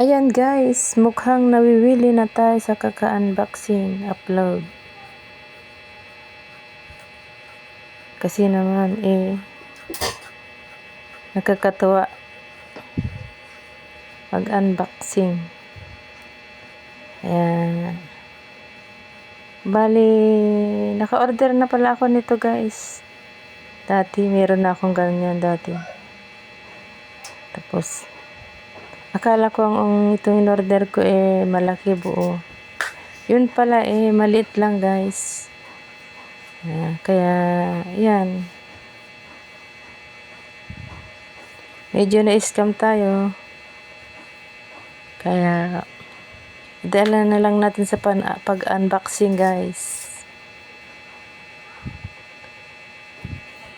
Ayan guys, mukhang nawiwili na tayo sa kaka-unboxing upload. Kasi naman eh, nakakatuwa mag-unboxing. Ayan. Bali, naka-order na pala ako nito guys. Dati, meron na akong ganyan dati. Tapos, akala ko ang, itong in-order ko eh malaki buo. Yun pala eh maliit lang guys. Ah, kaya yan. Medyo na-scam tayo. Kaya dala na lang natin sa pag-unboxing guys.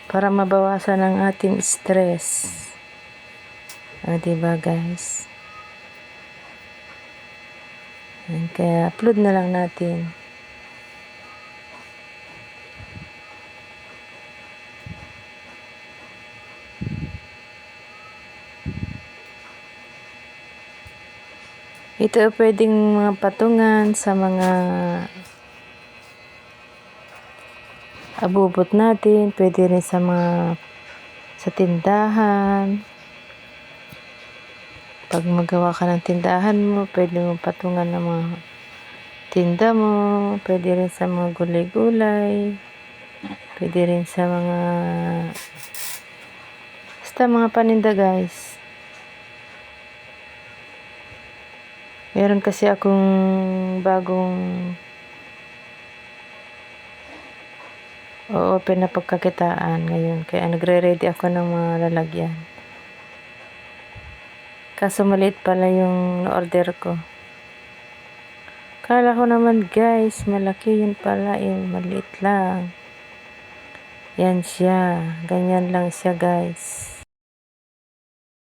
Para mabawasan ang ating stress. O, diba guys? Ayan, kaya upload na lang natin. Ito pwedeng mga patungan sa mga abubot natin. Pwede rin sa mga sa tindahan. Pag magawa ka ng tindahan mo, pwede mo patungan ng mga tinda mo. Pwede rin sa mga gulay-gulay. Pwede rin sa mga basta mga paninda guys. Meron kasi akong bagong o-open na pagkakitaan ngayon. Kaya nagre-ready ako ng mga lalagyan. Kaso maliit pala yung order ko. Kala ko naman guys, malaki yun pala eh, maliit lang. Yan siya. Ganyan lang siya guys.